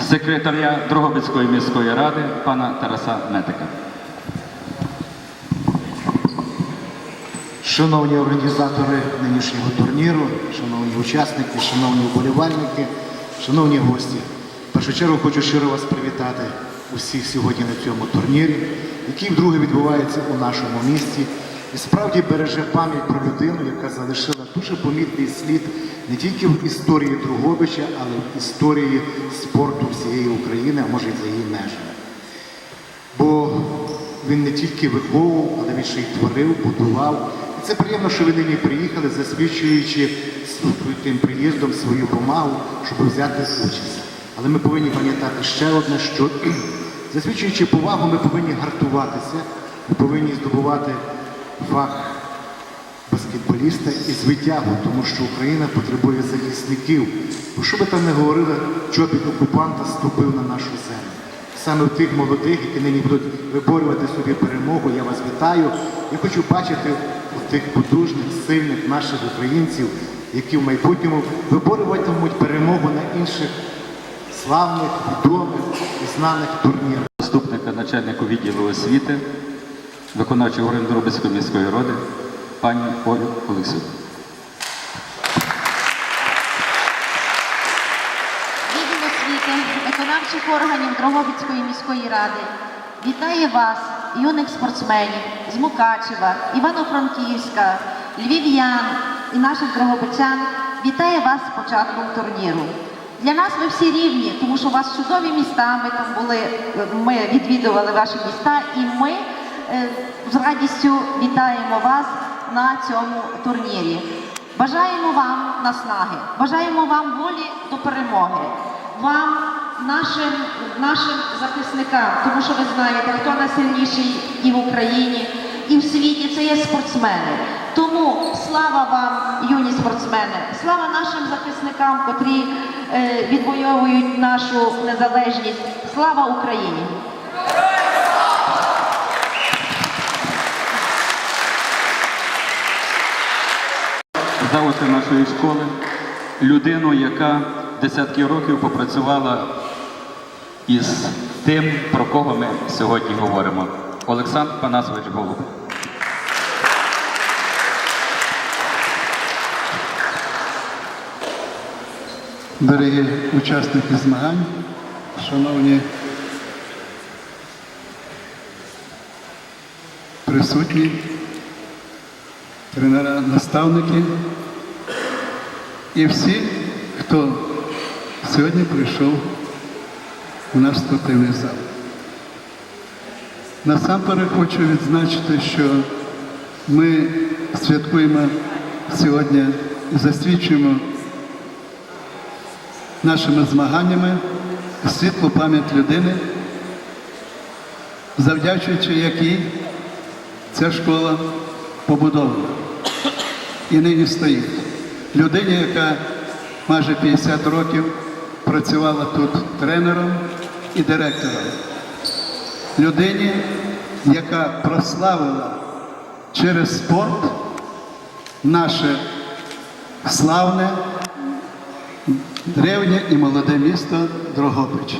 секретаря Дрогобицької міської ради пана Тараса Метика. Шановні організатори нинішнього турніру, шановні учасники, шановні вболівальники, шановні гості, в першу чергу хочу щиро вас привітати усіх сьогодні на цьому турнірі, який вдруге відбувається у нашому місті і справді береже пам'ять про людину, яка залишила дуже помітний слід не тільки в історії Другобича, але в історії спорту всієї України, а може й за її межами. Бо він не тільки виховував, але він ще й творив, будував. І це приємно, що ви нині приїхали, засвідчуючи тим приїздом свою помагу, щоб взяти участь. Але ми повинні пам'ятати ще одне, що засвідчуючи повагу, ми повинні гартуватися, ми повинні здобувати фах баскетболіста із витягу, тому що Україна потребує захисників. Бо що би там не говорили, чобіт окупанта ступив на нашу землю. Саме тих молодих, які нині будуть виборювати собі перемогу, я вас вітаю. Я хочу бачити тих потужних, сильних наших українців, які в майбутньому виборюватимуть перемогу на інших славних, відомих і знаних турнірах. Заступника начальника відділу освіти, виконавчого органу Дрогобицької міської ради, пані Олю Олексію. Відділ освіти виконавчих органів Дрогобицької міської ради вітає вас, юних спортсменів з Мукачева, Івано-Франківська, львів'ян і наших дрогобичан. Вітає вас з початком турніру. Для нас ви всі рівні, тому що у вас чудові міста. Ми там були, ми відвідували ваші міста, і ми е, з радістю вітаємо вас на цьому турнірі. Бажаємо вам наснаги, бажаємо вам волі до перемоги, вам, нашим, нашим захисникам, тому що ви знаєте, хто найсильніший і в Україні, і в світі це є спортсмени. Тому слава вам, юні спортсмени, слава нашим захисникам, котрі е, відвоюють нашу незалежність. Слава Україні! Заводити нашої школи людину, яка десятки років попрацювала із тим, про кого ми сьогодні говоримо. Олександр Панасович Голуб. Дорогі учасники змагань, шановні присутні, тренера, наставники і всі, хто сьогодні прийшов у наш спортивний зал. Насамперед хочу відзначити, що ми святкуємо сьогодні і засвідчуємо нашими змаганнями світлу пам'ять людини, завдячуючи якій ця школа побудована і нині стоїть. Людині, яка майже 50 років працювала тут тренером і директором. Людині, яка прославила через спорт наше славне древнє і молоде місто Дрогобич.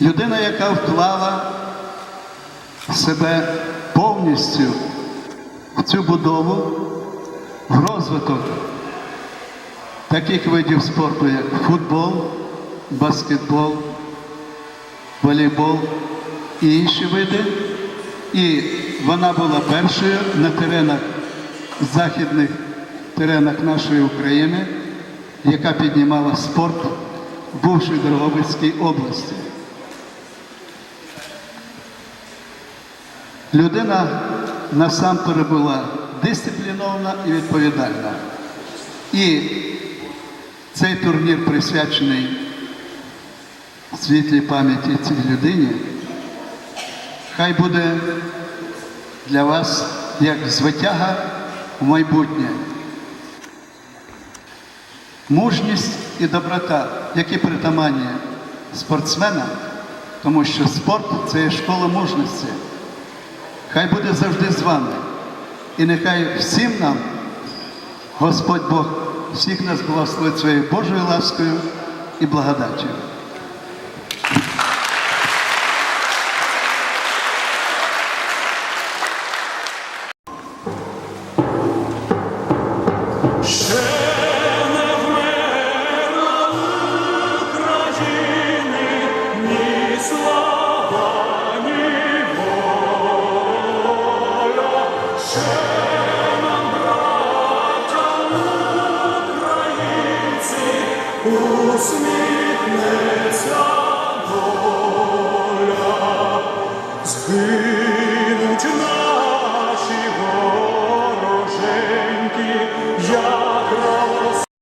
Людина, яка вклала себе повністю в цю будову, розвиток таких видів спорту, як футбол, баскетбол, волейбол і інші види. І вона була першою на теренах західних теренах нашої України, яка піднімала спорт в бувшій Дрогобицькій області. Людина насамперед була дисциплінована і відповідальна. І цей турнір присвячений світлій пам'яті цій людині. Хай буде для вас як звитяга в майбутнє. Мужність і доброта, які притаманні спортсменам, тому що спорт це є школа мужності. Хай буде завжди з вами. І нехай всім нам Господь Бог всіх нас благословить своєю Божою ласкою і благодаттю.